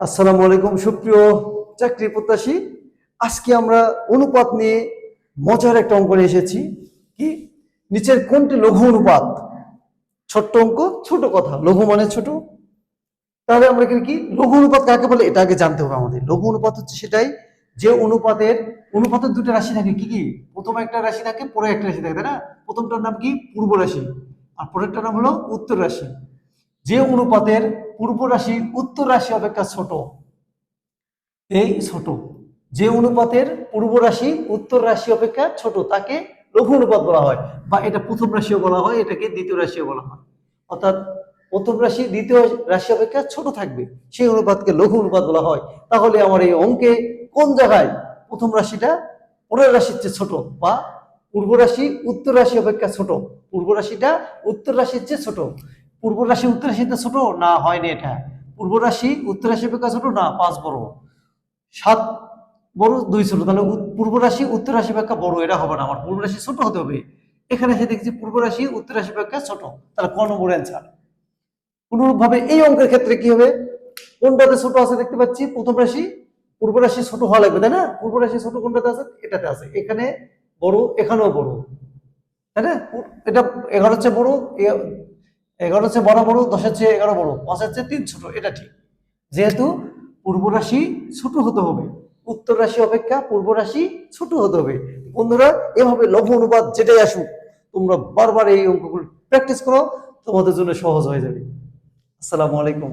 আসসালামু আলাইকুম, সুপ্রিয় চাকরি প্রত্যাশী। আজকে আমরা অনুপাত নিয়ে মজার একটা অঙ্ক নিয়ে এসেছি। কি? নিচের কোনটি লঘু অনুপাত? ছোট্ট অঙ্ক, ছোট কথা। লঘু মানে ছোট। তাহলে আমরা কি? লঘু অনুপাত কাকে বলে? এটা আগে জানতে হবে আমাদের। লঘু অনুপাত হচ্ছে সেটাই যে অনুপাতের অনুপাতের দুটো রাশি থাকে। কি কি? প্রথম একটা রাশি থাকে পরে একটা রাশি থাকে, তাই না? প্রথমটার নাম কি? পূর্ব রাশি। আর পরেরটার নাম হলো উত্তর রাশি। যে অনুপাতের পূর্ব রাশি, উত্তর রাশি অপেক্ষা ছোট। এই ছোট। যে অনুপাতের পূর্ব রাশি, উত্তর রাশি অপেক্ষা ছোট, তাকে লঘু অনুপাত বলা হয় বা এটা প্রথম রাশিও বলা হয়, এটাকে দ্বিতীয় রাশিও বলা হয়। অর্থাৎ প্রথম রাশি, দ্বিতীয় রাশি অপেক্ষা ছোট থাকবে, সেই অনুপাতকে লঘু অনুপাত বলা হয়। তাহলে আমার এই অঙ্কে কোন জায়গায় প্রথম রাশিটা পরের রাশির চেয়ে ছোট বা পূর্ব রাশি, উত্তর রাশি অপেক্ষা ছোট? পূর্ব রাশিটা উত্তর রাশির চেয়ে ছোট। পূর্ব রাশি, উত্তর রাশিতে ছোট? না, হয়নি এটা। পূর্ব রাশি, উত্তর রাশি অপেক্ষা ছোট? না, পাঁচ বড়। সাত বড়, দুই ছোট। তাহলে পূর্ব রাশি, উত্তর রাশি অপেক্ষা বড়, এটা হবে না আমার। পূর্ব রাশি ছোট হতে হবে। এখানে এসে দেখছি পূর্ব রাশি, উত্তর রাশি অপেক্ষা ছোট। তাহলে ক নম্বর অ্যান্সার অনুরূপ ভাবে এই অঙ্কের ক্ষেত্রে কি হবে? কোনটাতে ছোট আছে দেখতে পাচ্ছি? প্রথম রাশি, পূর্ব রাশি ছোট হওয়া লাগবে, তাই না? পূর্ব রাশি ছোট কোনটাতে আছে? এটাতে আছে। এখানে বড়, এখানেও বড়। তাই না? এটা এগারো হচ্ছে বড় এগারো হচ্ছে বড় বড়, দশের চেয়ে এগারো বড়, পাঁচের চেয়ে তিন ছোট, এটা ঠিক। যেহেতু পূর্ব রাশি ছোট হতে হবে, উত্তর রাশি অপেক্ষা পূর্ব রাশি ছোট হতে হবে। বন্ধুরা, এভাবে লঘু অনুবাদ যেটাই আসুক, তোমরা বারবার এই অঙ্কগুলো প্র্যাকটিস করো, তোমাদের জন্য সহজ হয়ে যাবে। আসসালামু আলাইকুম।